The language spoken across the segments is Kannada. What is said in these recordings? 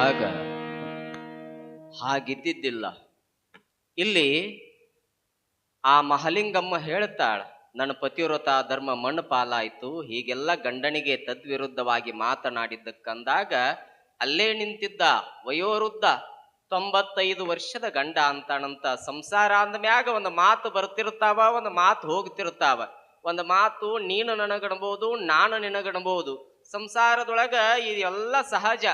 ಹಾಗ ಹಾಗಿದ್ದಿದ್ದಿಲ್ಲ. ಇಲ್ಲಿ ಆ ಮಹಲಿಂಗಮ್ಮ ಹೇಳ್ತಾಳ, ನನ್ನ ಪತಿವ್ರತ ಧರ್ಮ ಮಣ್ಣು ಪಾಲಾಯಿತು, ಹೀಗೆಲ್ಲ ಗಂಡನಿಗೆ ತದ್ವಿರುದ್ಧವಾಗಿ ಮಾತನಾಡಿದ್ದಕ್ಕಂದಾಗ ಅಲ್ಲೇ ನಿಂತಿದ್ದ ವಯೋವೃದ್ಧ ತೊಂಬತ್ತೈದು ವರ್ಷದ ಗಂಡ ಅಂತಾನಂತ ಸಂಸಾರ ಅಂದ ಮ್ಯಾಗ ಒಂದು ಮಾತು ಬರ್ತಿರ್ತಾವ ಒಂದು ಮಾತು ಹೋಗ್ತಿರ್ತಾವ ಒಂದು ಮಾತು, ನೀನು ನನಗಣಬಹುದು ನಾನು ನಿನಗಣಬಹುದು ಸಂಸಾರದೊಳಗ ಇದೆಲ್ಲ ಸಹಜ.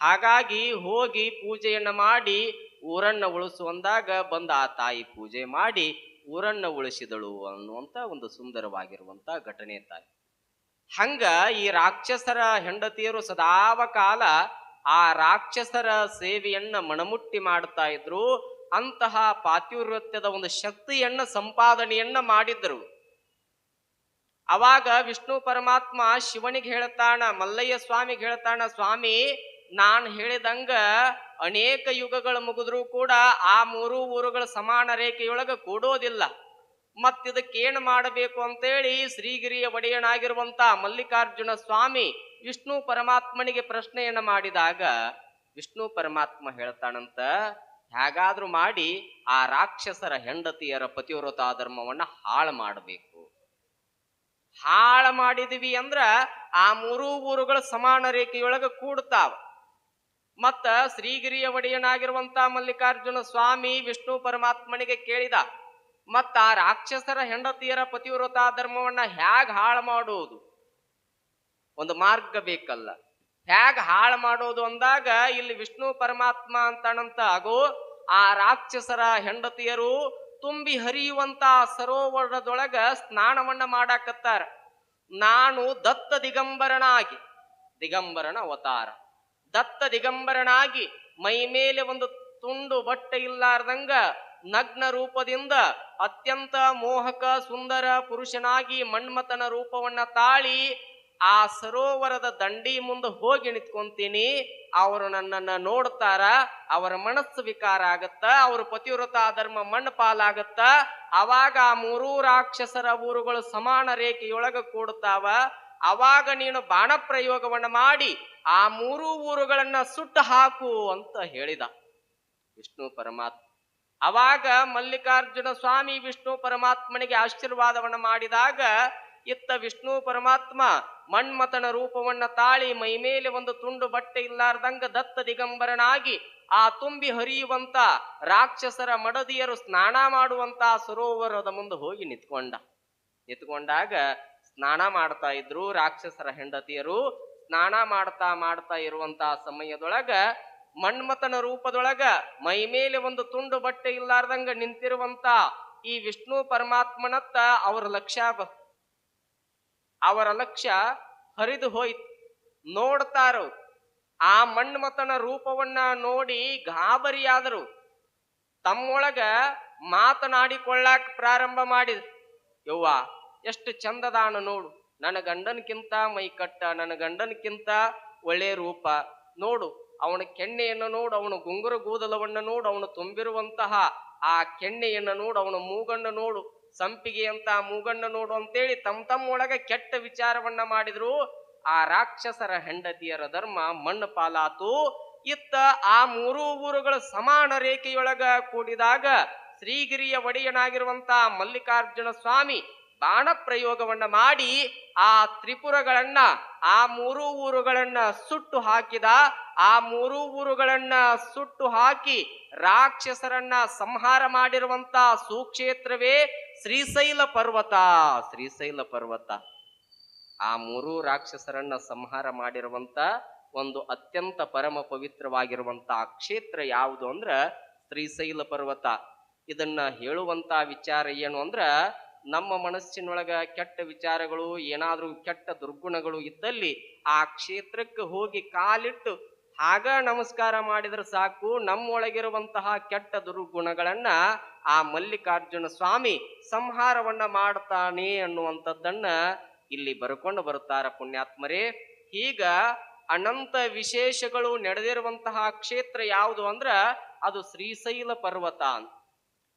ಹಾಗಾಗಿ ಹೋಗಿ ಪೂಜೆಯನ್ನ ಮಾಡಿ ಊರನ್ನ ಉಳಿಸುವಂದಾಗ ಬಂದ ಆ ತಾಯಿ ಪೂಜೆ ಮಾಡಿ ಊರನ್ನ ಉಳಿಸಿದಳು ಅನ್ನುವಂತ ಒಂದು ಸುಂದರವಾಗಿರುವಂತ ಘಟನೆ ತಾಯಿ ಹಂಗ ಈ ರಾಕ್ಷಸರ ಹೆಂಡತಿಯರು ಸದಾವ ಕಾಲ ಆ ರಾಕ್ಷಸರ ಸೇವೆಯನ್ನ ಮಣಮುಟ್ಟಿ ಮಾಡ್ತಾ ಇದ್ರು. ಅಂತಹ ಪಾತಿವ್ರತ್ಯದ ಒಂದು ಶಕ್ತಿಯನ್ನ ಸಂಪಾದನೆಯನ್ನ ಮಾಡಿದ್ರು. ಅವಾಗ ವಿಷ್ಣು ಪರಮಾತ್ಮ ಶಿವನಿಗೆ ಹೇಳ್ತಾಣ ಮಲ್ಲಯ್ಯ ಸ್ವಾಮಿಗೆ ಹೇಳ್ತಾಣ ಸ್ವಾಮಿ ನಾನ್ ಹೇಳಿದಂಗ ಅನೇಕ ಯುಗಗಳು ಮುಗಿದ್ರೂ ಕೂಡ ಆ ಮೂರು ಊರುಗಳ ಸಮಾನ ರೇಖೆಯೊಳಗ ಕೂಡೋದಿಲ್ಲ. ಮತ್ತಿದಕ್ಕೇನು ಮಾಡಬೇಕು ಅಂತೇಳಿ ಶ್ರೀಗಿರಿಯ ಒಡೆಯನಾಗಿರುವಂತ ಮಲ್ಲಿಕಾರ್ಜುನ ಸ್ವಾಮಿ ವಿಷ್ಣು ಪರಮಾತ್ಮನಿಗೆ ಪ್ರಶ್ನೆಯನ್ನ ಮಾಡಿದಾಗ ವಿಷ್ಣು ಪರಮಾತ್ಮ ಹೇಳ್ತಾನಂತ, ಹೇಗಾದ್ರೂ ಮಾಡಿ ಆ ರಾಕ್ಷಸರ ಹೆಂಡತಿಯರ ಪತಿವ್ರತ ಧರ್ಮವನ್ನ ಹಾಳು ಮಾಡಬೇಕು. ಹಾಳು ಮಾಡಿದ್ವಿ ಅಂದ್ರ ಆ ಮೂರು ಊರುಗಳ ಸಮಾನ ರೇಖೆಯೊಳಗ ಕೂಡ್ತಾವ. ಮತ್ತ ಶ್ರೀಗಿರಿಯ ಒಡೆಯನಾಗಿರುವಂತ ಮಲ್ಲಿಕಾರ್ಜುನ ಸ್ವಾಮಿ ವಿಷ್ಣು ಪರಮಾತ್ಮನಿಗೆ ಕೇಳಿದ, ಮತ್ತ ಆ ರಾಕ್ಷಸರ ಹೆಂಡತಿಯರ ಪತಿವ್ರತ ಧರ್ಮವನ್ನ ಹ್ಯಾಗ್ ಹಾಳು ಮಾಡುವುದು ಒಂದು ಮಾರ್ಗ ಬೇಕಲ್ಲ. ಹ್ಯಾಗ್ ಹಾಳು ಮಾಡೋದು ಅಂದಾಗ ಇಲ್ಲಿ ವಿಷ್ಣು ಪರಮಾತ್ಮ ಅಂತಣಂತ ಆಗೋ ಆ ರಾಕ್ಷಸರ ಹೆಂಡತಿಯರು ತುಂಬಿ ಹರಿಯುವಂತ ಸರೋವರದೊಳಗ ಸ್ನಾನವನ್ನ ಮಾಡಾಕತ್ತಾರ. ನಾನು ದತ್ತ ದಿಗಂಬರನಾಗಿ. ದಿಗಂಬರನ ಅವತಾರ. ದತ್ತ ದಿಗಂಬರನಾಗಿ ಮೈ ಮೇಲೆ ಒಂದು ತುಂಡು ಬಟ್ಟೆ ಇಲ್ಲಾರ್ದಂಗ ನಗ್ನ ರೂಪದಿಂದ ಅತ್ಯಂತ ಮೋಹಕ ಸುಂದರ ಪುರುಷನಾಗಿ ಮಣ್ಮತನ ರೂಪವನ್ನ ತಾಳಿ ಆ ಸರೋವರದ ದಂಡಿ ಮುಂದೆ ಹೋಗಿ ನಿಂತ್ಕೊಂತೀನಿ. ಅವರು ನನ್ನನ್ನ ನೋಡ್ತಾರ, ಅವರ ಮನಸ್ಸು ವಿಕಾರ ಆಗತ್ತ, ಅವರು ಪತಿವ್ರತ ಧರ್ಮ ಮಣ್ಣು ಪಾಲಾಗತ್ತ ಅವಾಗ ಆ ಮೂರೂ ರಾಕ್ಷಸರ ಊರುಗಳು ಸಮಾನ ರೇಖೆಯೊಳಗ ಕೂಡ್ತಾವ. ಅವಾಗ ನೀನು ಬಾಣ ಪ್ರಯೋಗವನ್ನ ಮಾಡಿ ಆ ಮೂರು ಊರುಗಳನ್ನ ಸುಟ್ಟು ಹಾಕು ಅಂತ ಹೇಳಿದ. ವಿಷ್ಣು ಪರಮಾತ್ಮ. ಅವಾಗ ಮಲ್ಲಿಕಾರ್ಜುನ ಸ್ವಾಮಿ ವಿಷ್ಣು ಪರಮಾತ್ಮನಿಗೆ ಆಶೀರ್ವಾದವನ್ನು ಮಾಡಿದಾಗ ಇತ್ತ ವಿಷ್ಣು ಪರಮಾತ್ಮ ಮಣ್ಮತನ ರೂಪವನ್ನ ತಾಳಿ ಮೈಮೇಲೆ ಒಂದು ತುಂಡು ಬಟ್ಟೆ ಇಲ್ಲಾರ್ದಂಗ ದತ್ತ ದಿಗಂಬರನಾಗಿ ಆ ತುಂಬಿ ಹರಿಯುವಂತ ರಾಕ್ಷಸರ ಮಡದಿಯರು ಸ್ನಾನ ಮಾಡುವಂತ ಸರೋವರದ ಮುಂದೆ ಹೋಗಿ ನಿಂತ್ಕೊಂಡ. ನಿಂತ್ಕೊಂಡಾಗ ಸ್ನಾನ ಮಾಡ್ತಾ ಇದ್ರು ರಾಕ್ಷಸರ ಹೆಂಡತಿಯರು. ಸ್ನಾನ ಮಾಡ್ತಾ ಮಾಡ್ತಾ ಇರುವಂತ ಸಮಯದೊಳಗ ಮಣ್ಮತನ ರೂಪದೊಳಗ ಮೈ ಮೇಲೆ ಒಂದು ತುಂಡು ಬಟ್ಟೆ ಇಲ್ಲಾರ್ದಂಗ ನಿಂತಿರುವಂತ ಈ ವಿಷ್ಣು ಪರಮಾತ್ಮನತ್ತ ಅವರ ಲಕ್ಷ್ಯ ಅವರ ಲಕ್ಷ್ಯ ಹರಿದು ಹೋಯ್ತು. ನೋಡ್ತಾರು. ಆ ಮಣ್ಮತನ ರೂಪವನ್ನ ನೋಡಿ ಗಾಬರಿಯಾದರು. ತಮ್ಮೊಳಗ ಮಾತನಾಡಿಕೊಳ್ಳಾಕ ಪ್ರಾರಂಭ ಮಾಡಿದ್ರು ಯವ್ವ ಎಷ್ಟು ಚಂದದಾನ ನೋಡು. ನನ್ನ ಗಂಡನ್ಕಿಂತ ಮೈ ಕಟ್ಟ, ನನ್ನ ಗಂಡನ್ಕಿಂತ ಒಳ್ಳೆ ರೂಪ. ನೋಡು, ಅವನ ಕೆಣ್ಣೆಯನ್ನು ನೋಡು, ಅವನ ಗುಂಗುರ ಕೂದಲವನ್ನ ನೋಡು, ಅವನು ತುಂಬಿರುವಂತಹ ಆ ಕೆಣ್ಣೆಯನ್ನು ನೋಡು, ಅವನ ಮೂಗಣ್ಣ ನೋಡು. ಸಂಪಿಗೆ ಅಂತ ಮೂಗಣ್ಣ ನೋಡು ಅಂತೇಳಿ ತಮ್ಮ ತಮ್ಮೊಳಗೆ ಕೆಟ್ಟ ವಿಚಾರವನ್ನ ಮಾಡಿದ್ರು. ಆ ರಾಕ್ಷಸರ ಹೆಂಡತಿಯರ ಧರ್ಮ ಮಣ್ಣು ಪಾಲಾತು. ಇತ್ತ ಆ ಮೂರೂ ಊರುಗಳ ಸಮಾನ ರೇಖೆಯೊಳಗ ಕೂಡಿದಾಗ ಶ್ರೀಗಿರಿಯ ಒಡೆಯನಾಗಿರುವಂತಹ ಮಲ್ಲಿಕಾರ್ಜುನ ಸ್ವಾಮಿ ಬಾಣ ಪ್ರಯೋಗವನ್ನ ಮಾಡಿ ಆ ತ್ರಿಪುರಗಳನ್ನ, ಆ ಮೂರು ಊರುಗಳನ್ನ ಸುಟ್ಟು ಹಾಕಿದ, ಆ ಮೂರು ಊರುಗಳನ್ನ ಸುಟ್ಟು ಹಾಕಿ ರಾಕ್ಷಸರನ್ನ ಸಂಹಾರ ಮಾಡಿರುವಂತ ಸುಕ್ಷೇತ್ರವೇ ಶ್ರೀಶೈಲ ಪರ್ವತ ಶ್ರೀಶೈಲ ಪರ್ವತ. ಆ ಮೂರು ರಾಕ್ಷಸರನ್ನ ಸಂಹಾರ ಮಾಡಿರುವಂತ ಒಂದು ಅತ್ಯಂತ ಪರಮ ಪವಿತ್ರವಾಗಿರುವಂತ ಕ್ಷೇತ್ರ ಯಾವುದು ಅಂದ್ರ ಶ್ರೀಶೈಲ ಪರ್ವತ. ಇದನ್ನ ಹೇಳುವಂತ ವಿಚಾರ ಏನು ಅಂದ್ರ ನಮ್ಮ ಮನಸ್ಸಿನೊಳಗ ಕೆಟ್ಟ ವಿಚಾರಗಳು, ಏನಾದರೂ ಕೆಟ್ಟ ದುರ್ಗುಣಗಳು ಇದ್ದಲ್ಲಿ ಆ ಕ್ಷೇತ್ರಕ್ಕೆ ಹೋಗಿ ಕಾಲಿಟ್ಟು ಆಗ ನಮಸ್ಕಾರ ಮಾಡಿದ್ರೆ ಸಾಕು. ನಮ್ಮೊಳಗಿರುವಂತಹ ಕೆಟ್ಟ ದುರ್ಗುಣಗಳನ್ನ ಆ ಮಲ್ಲಿಕಾರ್ಜುನ ಸ್ವಾಮಿ ಸಂಹಾರವನ್ನ ಮಾಡ್ತಾನೆ ಅನ್ನುವಂಥದ್ದನ್ನ ಇಲ್ಲಿ ಬರ್ಕೊಂಡು ಬರುತ್ತಾರೆ ಪುಣ್ಯಾತ್ಮರೇ. ಈಗ ಅನಂತ ವಿಶೇಷಗಳು ನಡೆದಿರುವಂತಹ ಕ್ಷೇತ್ರ ಯಾವುದು ಅಂದ್ರ ಅದು ಶ್ರೀಶೈಲ ಪರ್ವತ ಅಂತ.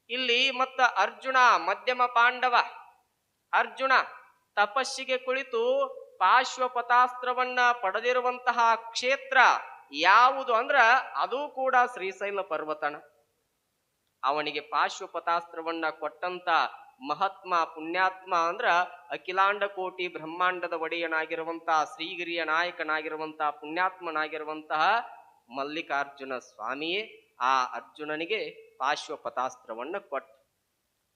ಇಲ್ಲಿ ಮತ್ತ ಅರ್ಜುನ, ಮಧ್ಯಮ ಪಾಂಡವ. ಅರ್ಜುನ ತಪಸ್ಸಿಗೆ ಕುಳಿತು ಪಾಶ್ವಪತಾಸ್ತ್ರವನ್ನ ಪಡೆದಿರುವಂತಹ ಕ್ಷೇತ್ರ ಯಾವುದು ಅಂದ್ರ ಅದು ಕೂಡ ಶ್ರೀಶೈಲ ಪರ್ವತನ. ಅವನಿಗೆ ಪಾರ್ಶ್ವಪತಾಸ್ತ್ರವನ್ನ ಕೊಟ್ಟಂತ ಮಹಾತ್ಮ, ಪುಣ್ಯಾತ್ಮ ಅಂದ್ರ ಅಖಿಲಾಂಡ ಕೋಟಿ ಬ್ರಹ್ಮಾಂಡದ ಒಡೆಯನಾಗಿರುವಂತಹ ಶ್ರೀಗಿರಿಯ ನಾಯಕನಾಗಿರುವಂತಹ ಪುಣ್ಯಾತ್ಮನಾಗಿರುವಂತಹ ಮಲ್ಲಿಕಾರ್ಜುನ ಸ್ವಾಮಿಯೇ ಆ ಅರ್ಜುನನಿಗೆ ಪಾರ್ಶ್ವಪತಾಸ್ತ್ರವನ್ನ ಕೊಟ್ಟ.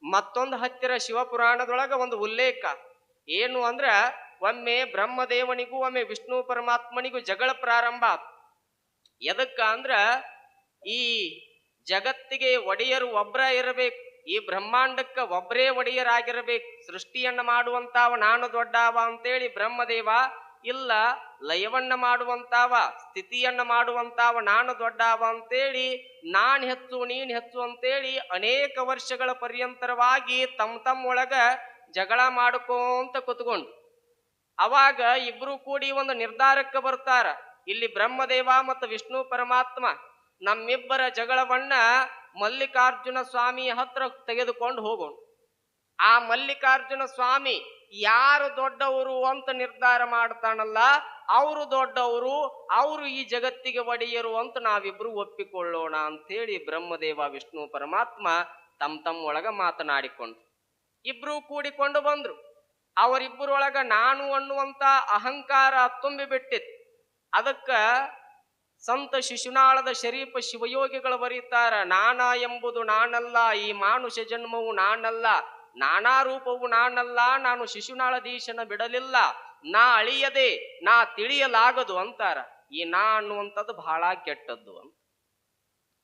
ಮತ್ತೊಂದು ಹತ್ತಿರ ಶಿವಪುರಾಣದೊಳಗ ಒಂದು ಉಲ್ಲೇಖ. ಏನು ಅಂದ್ರ, ಒಮ್ಮೆ ಬ್ರಹ್ಮದೇವನಿಗೂ, ಒಮ್ಮೆ ವಿಷ್ಣು ಪರಮಾತ್ಮನಿಗೂ ಜಗಳ ಪ್ರಾರಂಭ. ಎದಕ್ಕ ಅಂದ್ರ, ಈ ಜಗತ್ತಿಗೆ ಒಡೆಯರು ಒಬ್ರ ಇರಬೇಕು. ಈ ಬ್ರಹ್ಮಾಂಡಕ್ಕ ಒಬ್ಬರೇ ಒಡೆಯರಾಗಿರಬೇಕು. ಸೃಷ್ಟಿಯನ್ನು ಮಾಡುವಂತಾವ, ನಾನು ದೊಡ್ಡವ ಅಂತೇಳಿ ಬ್ರಹ್ಮದೇವ ಇಲ್ಲ ಲಯವನ್ನ ಮಾಡುವಂತಾವ ಸ್ಥಿತಿಯನ್ನ ಮಾಡುವಂತಾವ, ನಾನು ದೊಡ್ಡವ ಅಂತೇಳಿ, ನಾನು ಹೆಚ್ಚು, ನೀನು ಹೆಚ್ಚು ಅಂತೇಳಿ ಅನೇಕ ವರ್ಷಗಳ ಪರ್ಯಂತರವಾಗಿ ತಮ್ಮ ತಮ್ಮ ಒಳಗ ಜಗಳ ಮಾಡ್ಕೋಂತ ಕುತ್ಕೊಂಡು ಅವಾಗ ಇಬ್ರು ಕೂಡಿ ಒಂದು ನಿರ್ಧಾರಕ್ಕೆ ಬರ್ತಾರ. ಇಲ್ಲಿ ಬ್ರಹ್ಮದೇವ ಮತ್ತು ವಿಷ್ಣು ಪರಮಾತ್ಮ ನಮ್ಮಿಬ್ಬರ ಜಗಳವನ್ನ ಮಲ್ಲಿಕಾರ್ಜುನ ಸ್ವಾಮಿ ಹತ್ರ ತೆಗೆದುಕೊಂಡು ಹೋಗೋಣ. ಆ ಮಲ್ಲಿಕಾರ್ಜುನ ಸ್ವಾಮಿ ಯಾರು ದೊಡ್ಡವರು ಅಂತ ನಿರ್ಧಾರ ಮಾಡ್ತಾನಲ್ಲ, ಅವರು ದೊಡ್ಡವರು, ಅವರು ಈ ಜಗತ್ತಿಗೆ ಒಡೆಯರು ಅಂತ ನಾವಿಬ್ರು ಒಪ್ಪಿಕೊಳ್ಳೋಣ ಅಂತೇಳಿ ಬ್ರಹ್ಮದೇವ, ವಿಷ್ಣು, ಪರಮಾತ್ಮ ತಮ್ಮ ತಮ್ಮ ಒಳಗ ಮಾತನಾಡಿಕೊಂಡು ಇಬ್ರು ಕೂಡಿಕೊಂಡು ಬಂದ್ರು. ಅವರಿಬ್ಬರೊಳಗ ನಾನು ಅನ್ನುವಂತ ಅಹಂಕಾರ ತುಂಬಿ ಬಿಟ್ಟಿತ್ತು. ಅದಕ್ಕ ಸಂತ ಶಿಶುನಾಳದ ಶರೀಫ ಶಿವಯೋಗಿಗಳು ಬರೀತಾರ, ನಾನ ಎಂಬುದು ನಾನಲ್ಲ, ಈ ಮಾನುಷ ಜನ್ಮವು ನಾನಲ್ಲ ನಾನಾ ರೂಪವು ನಾನಲ್ಲ, ನಾನು ಶಿಶುನಾಳದೀಶನ ಬಿಡಲಿಲ್ಲ, ನಾ ಅಳಿಯದೆ, ನಾ ತಿಳಿಯಲಾಗದು ಅಂತಾರ. ಈ ನಾ ಅನ್ನುವಂಥದ್ದು ಬಹಳ ಕೆಟ್ಟದ್ದು ಅಂತ.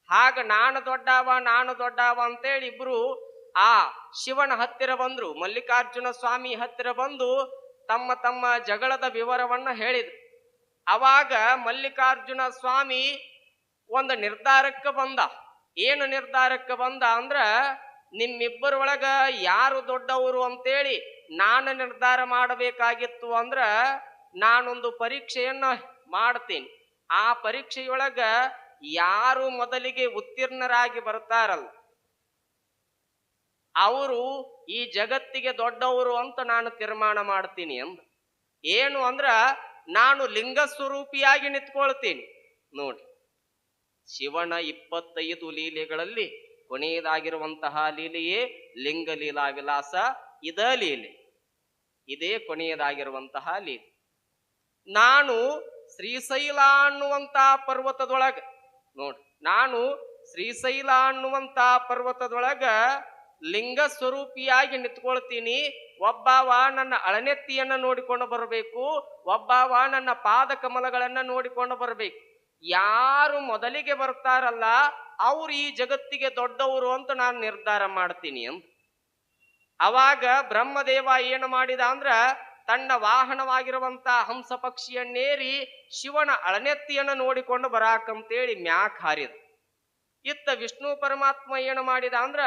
ಹಾಗ ನಾನು ದೊಡ್ಡವ ನಾನು ದೊಡ್ಡವ ಅಂತೇಳಿ ಇಬ್ರು ಆ ಶಿವನ ಹತ್ತಿರ ಬಂದ್ರು, ಮಲ್ಲಿಕಾರ್ಜುನ ಸ್ವಾಮಿ ಹತ್ತಿರ ಬಂದು ತಮ್ಮ ತಮ್ಮ ಜಗಳದ ವಿವರವನ್ನ ಹೇಳಿದ್ರು. ಅವಾಗ ಮಲ್ಲಿಕಾರ್ಜುನ ಸ್ವಾಮಿ ಒಂದು ನಿರ್ಧಾರಕ್ಕೆ ಬಂದ. ಏನು ನಿರ್ಧಾರಕ್ಕೆ ಬಂದ ಅಂದ್ರ ನಿಮ್ಮಿಬ್ಬರೊಳಗ ಯಾರು ದೊಡ್ಡವರು ಅಂತೇಳಿ ನಾನು ನಿರ್ಧಾರ ಮಾಡಬೇಕಾಗಿತ್ತು ಅಂದ್ರ ನಾನೊಂದು ಪರೀಕ್ಷೆಯನ್ನ ಮಾಡ್ತೀನಿ. ಆ ಪರೀಕ್ಷೆಯೊಳಗ ಯಾರು ಮೊದಲಿಗೆ ಉತ್ತೀರ್ಣರಾಗಿ ಬರ್ತಾರಲ್ಲ, ಅವರು ಈ ಜಗತ್ತಿಗೆ ದೊಡ್ಡವರು ಅಂತ ನಾನು ತೀರ್ಮಾನ ಮಾಡ್ತೀನಿ ಅಂದ. ಏನು ಅಂದ್ರ ನಾನು ಲಿಂಗ ಸ್ವರೂಪಿಯಾಗಿ ನಿಂತ್ಕೊಳ್ತೀನಿ. ನೋಡಿ, ಶಿವನ ಇಪ್ಪತ್ತೈದು ಲೀಲೆಗಳಲ್ಲಿ ಕೊನೆಯದಾಗಿರುವಂತಹ ಲೀಲೆಯೇ ಲಿಂಗ ಲೀಲಾ ವಿಲಾಸ ಇದ ಲೀಲೆ. ಇದೇ ಕೊನೆಯದಾಗಿರುವಂತಹ ಲೀಲೆ. ನಾನು ಶ್ರೀಶೈಲ ಅನ್ನುವಂತಹ ಪರ್ವತದೊಳಗ, ನೋಡಿ, ನಾನು ಶ್ರೀಶೈಲ ಅನ್ನುವಂತ ಪರ್ವತದೊಳಗ ಲಿಂಗ ಸ್ವರೂಪಿಯಾಗಿ ನಿಂತ್ಕೊಳ್ತೀನಿ. ಒಬ್ಬವ ನನ್ನ ಅಳನೆತ್ತಿಯನ್ನ ನೋಡಿಕೊಂಡು ಬರಬೇಕು. ಒಬ್ಬವ ನನ್ನ ಪಾದ ಕಮಲಗಳನ್ನ ನೋಡಿಕೊಂಡು ಬರಬೇಕು. ಯಾರು ಮೊದಲಿಗೆ ಬರ್ತಾರಲ್ಲ ಅವ್ರು ಈ ಜಗತ್ತಿಗೆ ದೊಡ್ಡವರು ಅಂತ ನಾನು ನಿರ್ಧಾರ ಮಾಡ್ತೀನಿ ಅಂತ. ಅವಾಗ ಬ್ರಹ್ಮದೇವ ಏನು ಮಾಡಿದ ಅಂದ್ರ ತನ್ನ ವಾಹನವಾಗಿರುವಂತ ಹಂಸ ಪಕ್ಷಿಯನ್ನೇರಿ ಶಿವನ ಅಳನೆತ್ತಿಯನ್ನು ನೋಡಿಕೊಂಡು ಬರಾಕಂತೇಳಿ ಮ್ಯಾಕ್ ಹಾರಿದ. ಇತ್ತ ವಿಷ್ಣು ಪರಮಾತ್ಮ ಏನು ಮಾಡಿದ ಅಂದ್ರ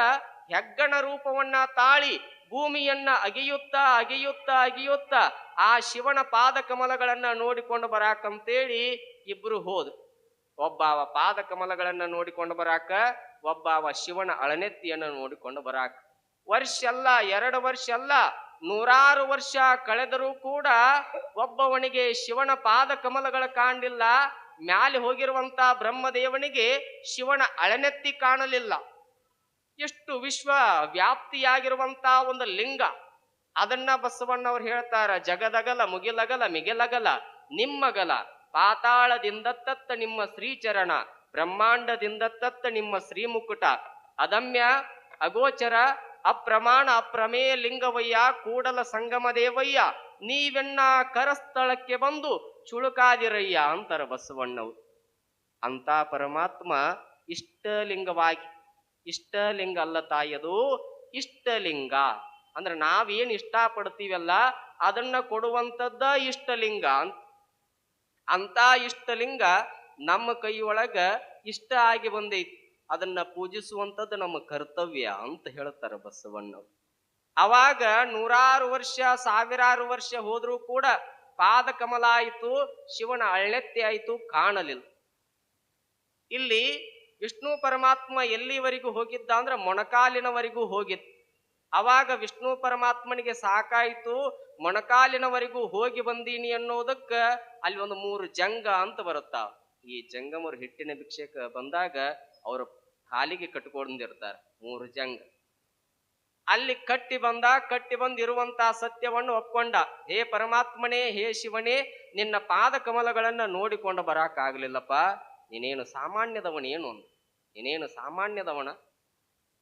ಹೆಗ್ಗಣ ರೂಪವನ್ನ ತಾಳಿ ಭೂಮಿಯನ್ನ ಅಗಿಯುತ್ತಾ ಅಗಿಯುತ್ತಾ ಅಗಿಯುತ್ತಾ ಆ ಶಿವನ ಪಾದ ಕಮಲಗಳನ್ನ ನೋಡಿಕೊಂಡು ಬರಾಕಂತೇಳಿ ಇಬ್ರು ಹೋದ್ರು ಒಬ್ಬವ ಪಾದ ಕಮಲಗಳನ್ನು ನೋಡಿಕೊಂಡು ಬರಾಕ ಒಬ್ಬಾವ ಶಿವನ ಅಳನೆತ್ತಿಯನ್ನು ನೋಡಿಕೊಂಡು ಬರಾಕ. ವರ್ಷ ಅಲ್ಲ ಎರಡು ವರ್ಷ ಅಲ್ಲ ನೂರಾರು ವರ್ಷ ಕಳೆದರೂ ಕೂಡ ಒಬ್ಬವನಿಗೆ ಶಿವನ ಪಾದ ಕಮಲಗಳ ಕಾಣಲಿಲ್ಲ. ಮ್ಯಾಲೆ ಹೋಗಿರುವಂತ ಬ್ರಹ್ಮದೇವನಿಗೆ ಶಿವನ ಅಳನೆತ್ತಿ ಕಾಣಲಿಲ್ಲ. ಎಷ್ಟು ವಿಶ್ವ ವ್ಯಾಪ್ತಿಯಾಗಿರುವಂತ ಒಂದು ಲಿಂಗ. ಅದನ್ನ ಬಸವಣ್ಣವ್ರು ಹೇಳ್ತಾರ, ಜಗದಗಲ ಮುಗಿಲಗಲ ಮಿಗಿಲಗಲ, ನಿಮ್ಮಗಲ. ಪಾತಾಳದಿಂದ ತತ್ತ ನಿಮ್ಮ ಶ್ರೀಚರಣ ಬ್ರಹ್ಮಾಂಡದಿಂದ ತತ್ತ ನಿಮ್ಮ ಶ್ರೀಮುಕುಟ, ಅದಮ್ಯ, ಅಗೋಚರ, ಅಪ್ರಮಾಣ, ಅಪ್ರಮೇಯ ಲಿಂಗವಯ್ಯ, ಕೂಡಲ ಸಂಗಮ ದೇವಯ್ಯ ನೀವೆನ್ನ ಕರಸ್ಥಳಕ್ಕೆ ಬಂದು ಚುಳುಕಾದಿರಯ್ಯ ಅಂತಾರ ಬಸವಣ್ಣವು ಅಂತ ಪರಮಾತ್ಮ ಇಷ್ಟಲಿಂಗವಾಗಿ, ಇಷ್ಟಲಿಂಗ ಅಲ್ಲ ತಾಯದು, ಇಷ್ಟಲಿಂಗ. ಅಂದ್ರೆ ನಾವೇನು ಇಷ್ಟಪಡ್ತೀವಲ್ಲ, ಅದನ್ನ ಕೊಡುವಂಥದ್ದ ಇಷ್ಟಲಿಂಗ ಅಂತ ಅಂತ ಇಷ್ಟಲಿಂಗ ನಮ್ಮ ಕೈಯೊಳಗ ಇಷ್ಟ ಆಗಿ ಬಂದೈತಿ. ಅದನ್ನ ಪೂಜಿಸುವಂಥದ್ದು ನಮ್ಮ ಕರ್ತವ್ಯ ಅಂತ ಹೇಳ್ತಾರೆ ಬಸವಣ್ಣವ್ರು. ಅವಾಗ ನೂರಾರು ವರ್ಷ, ಸಾವಿರಾರು ವರ್ಷ ಹೋದ್ರೂ ಕೂಡ ಪಾದ ಕಮಲ ಆಯಿತು, ಶಿವನ ಅಳ್ಳೆತ್ತಿ ಆಯಿತು, ಕಾಣಲಿಲ್ಲ. ಇಲ್ಲಿ ವಿಷ್ಣು ಪರಮಾತ್ಮ ಎಲ್ಲಿವರೆಗೂ ಹೋಗಿದ್ದ ಅಂದ್ರೆ ಮೊಣಕಾಲಿನವರೆಗೂ ಹೋಗಿತ್ತು. ಅವಾಗ ವಿಷ್ಣು ಪರಮಾತ್ಮನಿಗೆ ಸಾಕಾಯಿತು ಮೊಣಕಾಲಿನವರೆಗೂ ಹೋಗಿ ಬಂದೀನಿ ಅನ್ನೋದಕ್ಕ ಅಲ್ಲಿ ಒಂದು ಮೂರು ಜಂಗ ಅಂತ ಬರುತ್ತಾ. ಈ ಜಂಗಮರು ಹಿಟ್ಟಿನ ಭಿಕ್ಷೆಕ ಬಂದಾಗ ಅವರು ಕಾಲಿಗೆ ಕಟ್ಟಿಕೊಂಡಿರ್ತಾರೆ ಮೂರು ಜಂಗ. ಅಲ್ಲಿ ಕಟ್ಟಿ ಬಂದ, ಕಟ್ಟಿ ಬಂದಿರುವಂತ ಸತ್ಯವನ್ನು ಒಪ್ಕೊಂಡ. ಹೇ ಪರಮಾತ್ಮನೇ, ಹೇ ಶಿವನೇ, ನಿನ್ನ ಪಾದ ಕಮಲಗಳನ್ನ ನೋಡಿಕೊಂಡು ಬರಾಕಾಗ್ಲಿಲ್ಲಪ್ಪ. ನೀನೇನು ಸಾಮಾನ್ಯದವನೇನು ಏನು ನೀನೇನು ಸಾಮಾನ್ಯದವನ.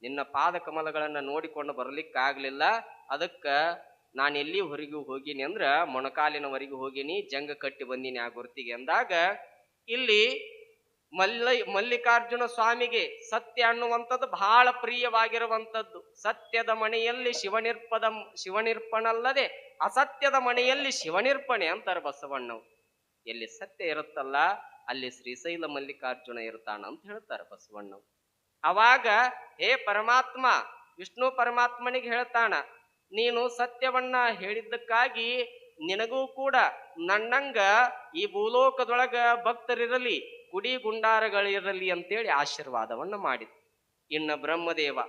ನಿನ್ನ ಪಾದ ಕಮಲಗಳನ್ನ ನೋಡಿಕೊಂಡು ಬರ್ಲಿಕ್ಕಾಗ್ಲಿಲ್ಲ. ಅದಕ್ಕ ನಾನು ಎಲ್ಲಿ ಹೊರಗೆ ಹೋಗಿನಿ ಅಂದ್ರ ಮೊಣಕಾಲಿನವರೆಗೆ ಹೋಗಿನಿ, ಜಂಗ ಕಟ್ಟಿ ಬಂದೀನಿ ಆ ಗುರ್ತಿಗೆ ಅಂದಾಗ, ಇಲ್ಲಿ ಮಲ್ಲ, ಮಲ್ಲಿಕಾರ್ಜುನ ಸ್ವಾಮಿಗೆ ಸತ್ಯ ಅನ್ನುವಂಥದ್ದು ಬಹಳ ಪ್ರಿಯವಾಗಿರುವಂಥದ್ದು. ಸತ್ಯದ ಮನೆಯಲ್ಲಿ ಶಿವನಿರ್ಪದ, ಶಿವನಿರ್ಪಣಲ್ಲದೆ ಅಸತ್ಯದ ಮನೆಯಲ್ಲಿ ಶಿವನಿರ್ಪಣೆ ಅಂತಾರೆ ಬಸವಣ್ಣವು ಎಲ್ಲಿ ಸತ್ಯ ಇರುತ್ತಲ್ಲ, ಅಲ್ಲಿ ಶ್ರೀಶೈಲ ಮಲ್ಲಿಕಾರ್ಜುನ ಇರ್ತಾನ ಅಂತ ಹೇಳ್ತಾರೆ ಬಸವಣ್ಣವು ಅವಾಗ, ಹೇ ಪರಮಾತ್ಮ, ವಿಷ್ಣು ಪರಮಾತ್ಮನಿಗೆ ಹೇಳ್ತಾನ ನೀನು ಸತ್ಯವನ್ನ ಹೇಳಿದ್ದಕ್ಕಾಗಿ ನಿನಗೂ ಕೂಡ ನನ್ನಂಗ ಈ ಭೂಲೋಕದೊಳಗ ಭಕ್ತರಿರಲಿ ಕುಡಿ ಗುಂಡಾರಗಳಿರಲಿ ಅಂತೇಳಿ ಆಶೀರ್ವಾದವನ್ನು ಮಾಡಿದ. ಇನ್ನ ಬ್ರಹ್ಮದೇವ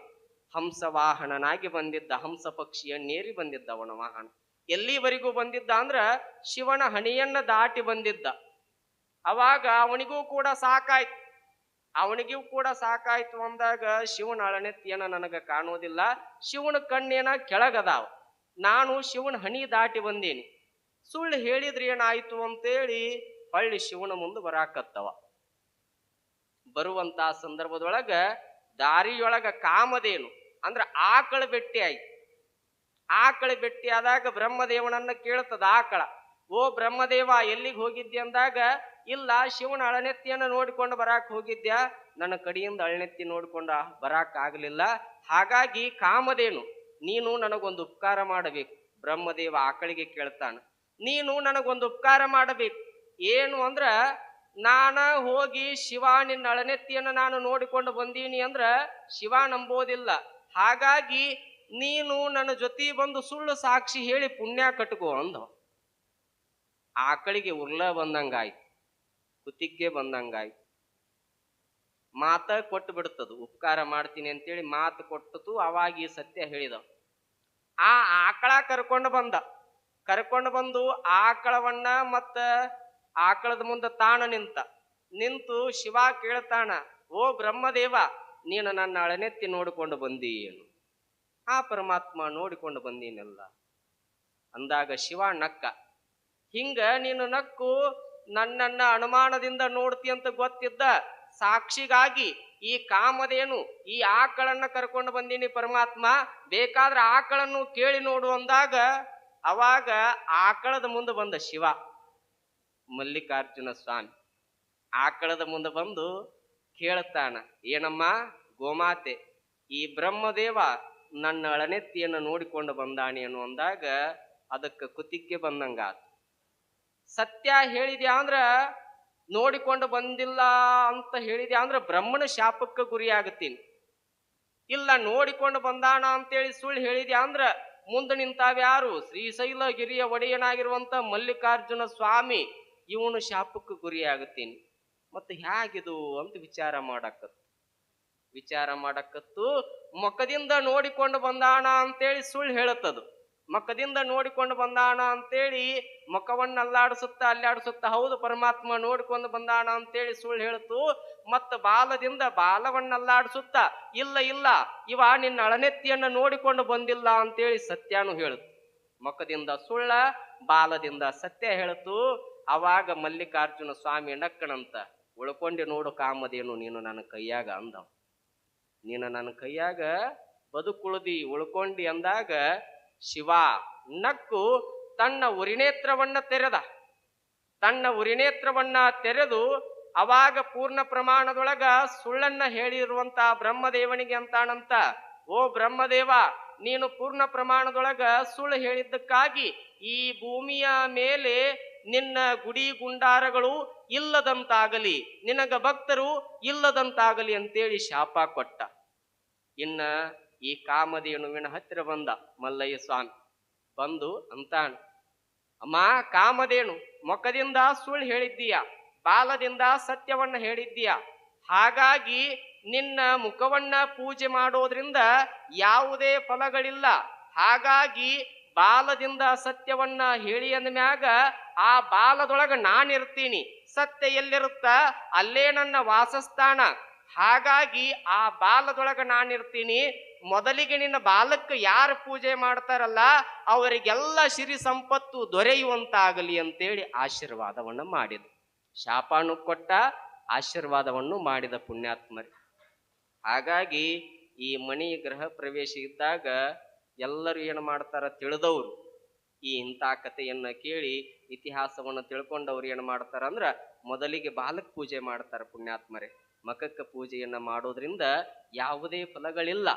ಹಂಸ ವಾಹನನಾಗಿ ಬಂದಿದ್ದ, ಹಂಸ ಪಕ್ಷಿಯನ್ನೇರಿ ಬಂದಿದ್ದ ಅವನ ವಾಹನ. ಎಲ್ಲಿವರೆಗೂ ಬಂದಿದ್ದ ಅಂದ್ರ ಶಿವನ ಹಣಿಯನ್ನ ದಾಟಿ ಬಂದಿದ್ದ. ಅವಾಗ ಅವನಿಗೂ ಕೂಡ ಸಾಕಾಯ್ತು. ಅವನಿಗೂ ಕೂಡ ಸಾಕಾಯ್ತು ಅಂದಾಗ ಶಿವನ ಅಳನೆತ್ತಿಯನ್ನ ನನಗ ಕಾಣುವುದಿಲ್ಲ. ಶಿವನ ಕಣ್ಣೇನ ಕೆಳಗದಾವ. ನಾನು ಶಿವನ ಹನಿ ದಾಟಿ ಬಂದೀನಿ. ಸುಳ್ಳು ಹೇಳಿದ್ರೆ ಏನಾಯ್ತು ಅಂತೇಳಿ ಹೊಳ್ಳಿ ಶಿವನ ಮುಂದೆ ಬರಾಕತ್ತವ. ಬರುವಂತ ಸಂದರ್ಭದೊಳಗ ದಾರಿಯೊಳಗ ಕಾಮದೇನು ಅಂದ್ರ ಆಕಳ ಬೆಟ್ಟಿ ಆಯ್ತು. ಆಕಳ ಬೆಟ್ಟಿ ಆದಾಗ ಬ್ರಹ್ಮದೇವನನ್ನ ಕೇಳ್ತದ ಆಕಳ. ಓ ಬ್ರಹ್ಮದೇವ ಎಲ್ಲಿಗೆ ಹೋಗಿದ್ದೆ ಅಂದಾಗ ಇಲ್ಲ ಶಿವನ ಅಳನೆತ್ತಿಯನ್ನು ನೋಡಿಕೊಂಡು ಬರಾಕ್ ಹೋಗಿದ್ಯ? ನನ್ನ ಕಡೆಯಿಂದ ಅಳನೆತ್ತಿ ನೋಡಿಕೊಂಡು ಬರಾಕ್ ಆಗಲಿಲ್ಲ. ಹಾಗಾಗಿ ಕಾಮದೇನು ನೀನು ನನಗೊಂದು ಉಪಕಾರ ಮಾಡಬೇಕು. ಬ್ರಹ್ಮದೇವ ಆಕಳಿಗೆ ಕೇಳ್ತಾನೆ, ನೀನು ನನಗೊಂದು ಉಪಕಾರ ಮಾಡಬೇಕು. ಏನು ಅಂದ್ರ, ನಾನ ಹೋಗಿ ಶಿವ ನಿನ್ನ ಅಳನೆತ್ತಿಯನ್ನು ನಾನು ನೋಡಿಕೊಂಡು ಬಂದೀನಿ ಅಂದ್ರ ಶಿವ ನಂಬೋದಿಲ್ಲ. ಹಾಗಾಗಿ ನೀನು ನನ್ನ ಜೊತೆ ಬಂದು ಸುಳ್ಳು ಸಾಕ್ಷಿ ಹೇಳಿ ಪುಣ್ಯ ಕಟ್ಕೋ ಅಂದ ಆಕಳಿಗೆ ಉರ್ಲ ಬಂದಂಗಾಯ್ತು. ಕುತ್ತಿಗೆ ಬಂದಂಗಾಯ್ತು. ಮಾತ ಕೊಟ್ಟು ಬಿಡ್ತದು, ಉಪಕಾರ ಮಾಡ್ತೀನಿ ಅಂತೇಳಿ ಮಾತು ಕೊಟ್ಟತು ಅವಾಗ ಈ ಸತ್ಯ ಹೇಳಿದ ಆ ಆಕಳ ಕರ್ಕೊಂಡು ಬಂದ. ಕರ್ಕೊಂಡು ಬಂದು ಆಕಳವನ್ನ ಮತ್ತ ಆಕಳದ ಮುಂದೆ ತಾಣ ನಿಂತ. ನಿಂತು ಶಿವ ಕೇಳ್ತಾಣ ಓ ಬ್ರಹ್ಮದೇವ, ನೀನು ನನ್ನ ಅಳನೆತ್ತಿ ನೋಡಿಕೊಂಡು ಬಂದಿ ಏನು ಆ ಪರಮಾತ್ಮ ನೋಡಿಕೊಂಡು ಬಂದೀನಲ್ಲ? ಅಂದಾಗ ಶಿವ ನಕ್ಕ, ಹಿಂಗ ನೀನು ನಕ್ಕು ನನ್ನನ್ನ ಅನುಮಾನದಿಂದ ನೋಡ್ತಿ ಅಂತ ಗೊತ್ತಿದ್ದ ಸಾಕ್ಷಿಗಾಗಿ ಈ ಕಾಮದೇನು ಈ ಆಕಳನ್ನ ಕರ್ಕೊಂಡು ಬಂದೀನಿ ಪರಮಾತ್ಮ. ಬೇಕಾದ್ರೆ ಆಕಳನ್ನು ಕೇಳಿ ನೋಡು ಅಂದಾಗ ಅವಾಗ ಆಕಳದ ಮುಂದೆ ಬಂದ ಶಿವ. ಮಲ್ಲಿಕಾರ್ಜುನ ಸ್ವಾಮಿ ಆಕಳದ ಮುಂದೆ ಬಂದು ಕೇಳ್ತಾನ ಏನಮ್ಮ, ಗೋಮಾತೆ, ಈ ಬ್ರಹ್ಮದೇವ ನನ್ನ ಅಳನೆತ್ತಿಯನ್ನು ನೋಡಿಕೊಂಡು ಬಂದಾಣಿ ಅನ್ನು ಅಂದಾಗ ಅದಕ್ಕೆ ಕುತಿಕ್ಕೆ ಬಂದಂಗಾತು. ಸತ್ಯ ಹೇಳಿದ್ಯಾ ಅಂದ್ರ ನೋಡಿಕೊಂಡು ಬಂದಿಲ್ಲ ಅಂತ ಹೇಳಿದ್ಯಾ ಅಂದ್ರ ಬ್ರಹ್ಮನ ಶಾಪಕ್ಕೆ ಗುರಿ ಆಗುತ್ತೀನಿ ಇಲ್ಲ ನೋಡಿಕೊಂಡು ಬಂದಾಣ ಅಂತೇಳಿ ಸುಳ್ಳು ಹೇಳಿದ್ಯಾ ಅಂದ್ರ ಮುಂದೆ ನಿಂತಾವ್ಯಾರು ಶ್ರೀಶೈಲ ಗಿರಿಯ ಒಡೆಯನಾಗಿರುವಂತ ಮಲ್ಲಿಕಾರ್ಜುನ ಸ್ವಾಮಿ, ಇವನು ಶಾಪಕ್ಕೆ ಗುರಿ ಆಗುತ್ತೀನಿ ಮತ್ತೆ ಹೇಗಿದು ಅಂತ ವಿಚಾರ ಮಾಡಕತ್ತು. ವಿಚಾರ ಮಾಡಕತ್ತು ಮುಖದಿಂದ ನೋಡಿಕೊಂಡು ಬಂದಾಣ ಅಂತೇಳಿ ಸುಳ್ಳು ಹೇಳುತ್ತದು. ಮುಖದಿಂದ ನೋಡಿಕೊಂಡು ಬಂದಾಣ ಅಂತೇಳಿ ಮುಖವನ್ನ ಅಲ್ಲಾಡಿಸುತ್ತ ಅಲ್ಲಾಡಿಸುತ್ತ ಹೌದು ಪರಮಾತ್ಮ ನೋಡಿಕೊಂಡು ಬಂದಾಣ ಅಂತೇಳಿ ಸುಳ್ಳು ಹೇಳ್ತು. ಮತ್ತು ಬಾಲದಿಂದ ಬಾಲವನ್ನ ಅಲ್ಲಾಡಿಸುತ್ತ ಇಲ್ಲ ಇಲ್ಲ, ಇವ ನಿನ್ನ ಅಳನೆತ್ತಿಯನ್ನ ನೋಡಿಕೊಂಡು ಬಂದಿಲ್ಲ ಅಂತೇಳಿ ಸತ್ಯನು ಹೇಳುತ್ತು ಮುಖದಿಂದ ಸುಳ್ಳ, ಬಾಲದಿಂದ ಸತ್ಯ ಹೇಳ್ತು. ಅವಾಗ ಮಲ್ಲಿಕಾರ್ಜುನ ಸ್ವಾಮಿ ನಕ್ಕಣಂತ ಉಳ್ಕೊಂಡು ನೋಡು ಕಾಮದೇನು ನೀನು ನನ್ನ ಕೈಯಾಗ ಅಂದವ. ನೀನು ನನ್ನ ಕೈಯಾಗ ಬದುಕುಳಿದಿ, ಉಳ್ಕೊಂಡಿ ಅಂದಾಗ ಶಿವ ನಕ್ಕು ತನ್ನ ಉರಿನೇತ್ರವನ್ನ ತೆರೆದ. ತನ್ನ ಉರಿನೇತ್ರವನ್ನ ತೆರೆದು ಅವಾಗ ಪೂರ್ಣ ಪ್ರಮಾಣದೊಳಗ ಸುಳ್ಳನ್ನ ಹೇಳಿರುವಂತ ಬ್ರಹ್ಮದೇವನಿಗೆ ಅಂತಾನಂತ, ಓ ಬ್ರಹ್ಮದೇವ, ನೀನು ಪೂರ್ಣ ಪ್ರಮಾಣದೊಳಗ ಸುಳ್ಳು ಹೇಳಿದ್ದಕ್ಕಾಗಿ ಈ ಭೂಮಿಯ ಮೇಲೆ ನಿನ್ನ ಗುಡಿ ಗುಂಡಾರಗಳು ಇಲ್ಲದಂತಾಗಲಿ, ನಿನಗ ಭಕ್ತರು ಇಲ್ಲದಂತಾಗಲಿ ಅಂತೇಳಿ ಶಾಪ ಕೊಟ್ಟ. ಇನ್ನ ಈ ಕಾಮಧೇನುವಿನ ಹತ್ತಿರ ಬಂದ ಮಲ್ಲಯ್ಯ ಸ್ವಾಮಿ ಬಂದು ಅಂತಾಣ ಅಮ್ಮ ಕಾಮಧೇನು ಮೊಕದಿಂದ ಸುಳ್ಳು ಹೇಳಿದ್ದೀಯ, ಬಾಲದಿಂದ ಸತ್ಯವನ್ನ ಹೇಳಿದ್ದೀಯ. ಹಾಗಾಗಿ ನಿನ್ನ ಮುಖವನ್ನ ಪೂಜೆ ಮಾಡೋದ್ರಿಂದ ಯಾವುದೇ ಫಲಗಳಿಲ್ಲ. ಹಾಗಾಗಿ ಬಾಲದಿಂದ ಸತ್ಯವನ್ನ ಹೇಳಿ ಅಂದ ಮ್ಯಾಗ ಆ ಬಾಲದೊಳಗ ನಾನಿರ್ತೀನಿ. ಸತ್ಯ ಎಲ್ಲಿರುತ್ತ? ಅಲ್ಲೇ ನನ್ನ ವಾಸಸ್ಥಾನ. ಹಾಗಾಗಿ ಆ ಬಾಲದೊಳಗ ನಾನಿರ್ತೀನಿ. ಮೊದಲಿಗೆ ನಿನ್ನ ಬಾಲಕ್ಕೆ ಯಾರು ಪೂಜೆ ಮಾಡ್ತಾರಲ್ಲ, ಅವರಿಗೆಲ್ಲ ಸಿರಿ ಸಂಪತ್ತು ದೊರೆಯುವಂತಾಗಲಿ ಅಂತೇಳಿ ಆಶೀರ್ವಾದವನ್ನು ಮಾಡಿದ ಶಾಪಾನು ಕೊಟ್ಟ, ಆಶೀರ್ವಾದವನ್ನು ಮಾಡಿದ ಪುಣ್ಯಾತ್ಮರಿ. ಹಾಗಾಗಿ ಈ ಮಣಿ ಗೃಹ ಪ್ರವೇಶ ಇದ್ದಾಗ ಎಲ್ಲರೂ ಏನು ಮಾಡ್ತಾರ ತಿಳಿದವರು. ಈ ಇಂಥ ಕಥೆಯನ್ನ ಕೇಳಿ ಇತಿಹಾಸವನ್ನು ತಿಳ್ಕೊಂಡವ್ರು ಏನು ಮಾಡ್ತಾರ ಅಂದ್ರ ಮೊದಲಿಗೆ ಬಾಲಕ್ ಪೂಜೆ ಮಾಡ್ತಾರ ಪುಣ್ಯಾತ್ಮರೇ. ಮಕಕ್ಕ ಪೂಜೆಯನ್ನ ಮಾಡೋದ್ರಿಂದ ಯಾವುದೇ ಫಲಗಳಿಲ್ಲ.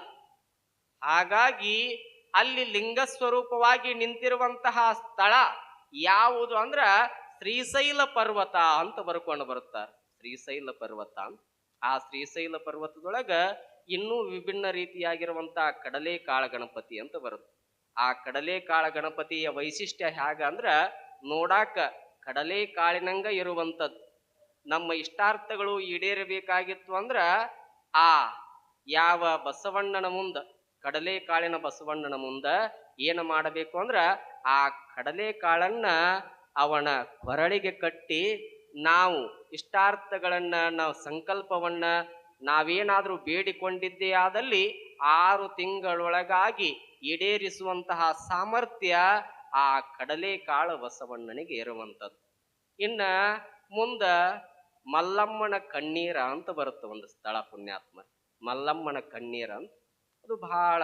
ಹಾಗಾಗಿ ಅಲ್ಲಿ ಲಿಂಗ ಸ್ವರೂಪವಾಗಿ ನಿಂತಿರುವಂತಹ ಸ್ಥಳ ಯಾವುದು ಅಂದ್ರ ಶ್ರೀಶೈಲ ಪರ್ವತ ಅಂತ ಬರ್ಕೊಂಡು ಬರುತ್ತಾರೆ ಶ್ರೀಶೈಲ ಪರ್ವತ. ಆ ಶ್ರೀಶೈಲ ಪರ್ವತದೊಳಗ ಇನ್ನೂ ವಿಭಿನ್ನ ರೀತಿಯಾಗಿರುವಂತಹ ಕಡಲೆ ಕಾಳ ಗಣಪತಿ ಅಂತ ಬರುತ್ತೆ. ಆ ಕಡಲೆ ಕಾಳ ಗಣಪತಿಯ ವೈಶಿಷ್ಟ್ಯ ಹೇಗ ಅಂದ್ರ ನೋಡಾಕ ಕಡಲೆ ಕಾಳಿನಂಗ ಇರುವಂಥದ್ದು. ನಮ್ಮ ಇಷ್ಟಾರ್ಥಗಳು ಈಡೇರಬೇಕಾಗಿತ್ತು ಅಂದ್ರ ಆ ಯಾವ ಬಸವಣ್ಣನ ಮುಂದ ಕಡಲೆ ಕಾಳಿನ ಬಸವಣ್ಣನ ಮುಂದ ಏನು ಮಾಡಬೇಕು ಅಂದ್ರ ಆ ಕಡಲೆ ಕಾಳನ್ನ ಅವನ ಕೊರಳಿಗೆ ಕಟ್ಟಿ ನಾವು ಇಷ್ಟಾರ್ಥಗಳನ್ನ, ನಾವು ಸಂಕಲ್ಪವನ್ನ ನಾವೇನಾದರೂ ಬೇಡಿಕೊಂಡಿದ್ದೇ ಆದಲ್ಲಿ ಆರು ತಿಂಗಳೊಳಗಾಗಿ ಈಡೇರಿಸುವಂತಹ ಸಾಮರ್ಥ್ಯ ಆ ಕಡಲೆ ಕಾಳು ಬಸವಣ್ಣನಿಗೆ ಇರುವಂಥದ್ದು. ಇನ್ನ ಮುಂದ ಮಲ್ಲಮ್ಮನ ಕಣ್ಣೀರ ಅಂತ ಬರುತ್ತೆ ಒಂದು ಸ್ಥಳ ಪುಣ್ಯಾತ್ಮ. ಮಲ್ಲಮ್ಮನ ಕಣ್ಣೀರ ಅಂತ. ಅದು ಬಹಳ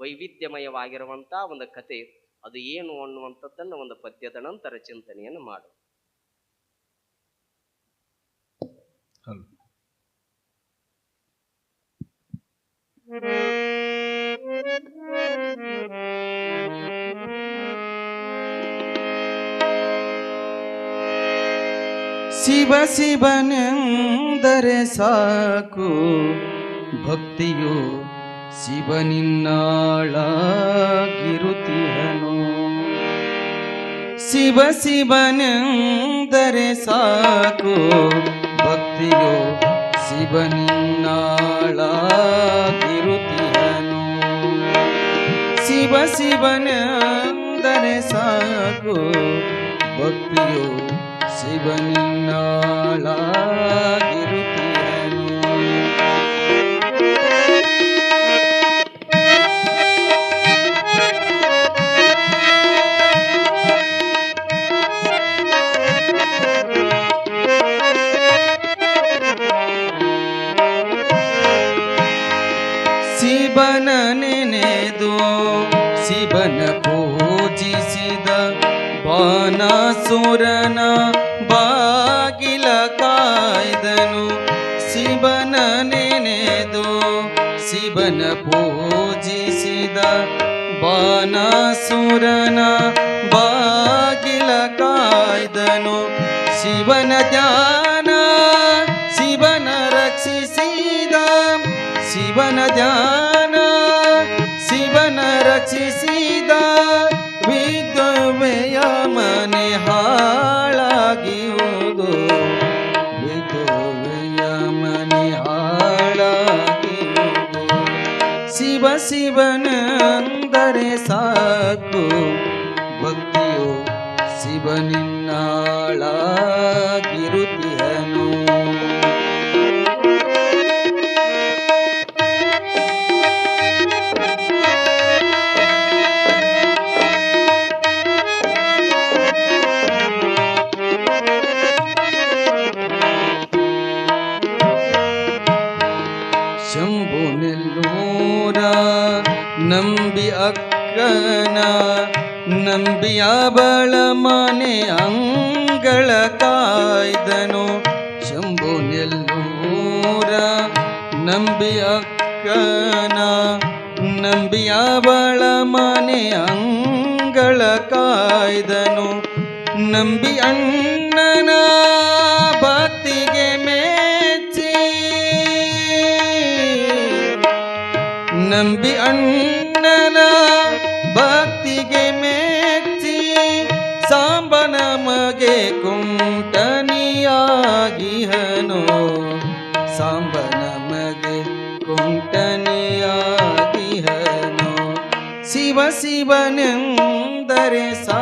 ವೈವಿಧ್ಯಮಯವಾಗಿರುವಂತ ಒಂದು ಕತೆ. ಅದು ಏನು ಅನ್ನುವಂಥದ್ದನ್ನು ಒಂದು ಪದ್ಯದ ನಂತರ ಚಿಂತನೆಯನ್ನು ಮಾಡು. ಹಲೋ. ಶಿವ ಶಿವನೆಂದರೆ ಸಾಕು ಭಕ್ತಿಯು ಶಿವನಿನ್ನಾಳಾಗಿರುತ್ತಿಹನು. ಶಿವ ಶಿವನೆಂದರೆ ಸಾಕು ಭಕ್ತಿಯು. ಶಿವನಿನ್ನಾಳಾಗಿರುತ್ತಿಯನು ಶಿವ ಶಿವನೆಂದರೆ ಸಾಕು ಭಕ್ತಿಯು. ಶಿವನಿನ್ನಾಳಾಗಿರುತ್ತಿಹನು ಬಾನಾಸುರನ ಬಾಗಿಲ ಕಾಯ್ದನು, ಶಿವನ ನೆನೆದು ಶಿವನ ಪೂಜಿಸಿದ ಬಾನಸುರನ ಬಾಗಿಲ ಕಾಯ್ದನು, ಶಿವನ ಧ್ಯಾನ ಶಿವನ ರಕ್ಷಿಸಿದ, ಶಿವನ ಧ್ಯಾನ ಶಿವ ಶಿವನೆಂದರೆ ಸಾಕು ಭಕ್ತಿಯು ನಂಬಿ ಅಕ್ಕನ, ನಂಬಿಯ ಬಳ ಮನೆ ಅಂಗಳ ಕಾಯ್ದನು. ಶಂಭು ನೆಲ್ಲೂರ ನಂಬಿ ಅಕ್ಕನ, ನಂಬಿಯ ಬಳ ಮನೆ ಅಂಗಳ ಕಾಯ್ದನು. ನಂಬಿ ಅಣ್ಣನ ಸಾಂಬನ ಮಗೆ ಕುಂಟನಿಯಾಗಿಹನು. ಶಿವ ಶಿವನೆಂದರೆ ಸಾಕು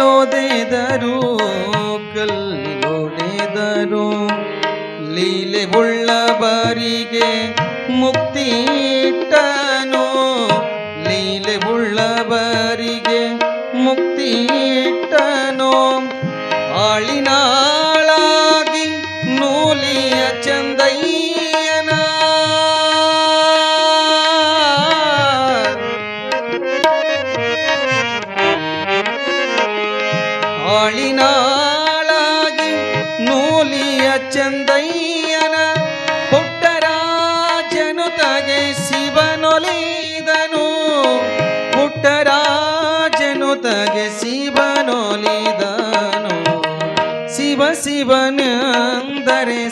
ಕಾಲಲೋದೆದರು ಕಲ್ಲಿಲೋಡೆದರು ಲೀಲೆ ಉಳ್ಳವರಿಗೆ ಮುಕ್ತಿ ಇಟ್ಟನು. ಲೀಲೆ ಉಳ್ಳವರಿಗೆ ಮುಕ್ತಿ ಇಟ್ಟನು. ಆಳಿನಾಳಾಗಿ शिवनो निदनो शिव शिवन अरे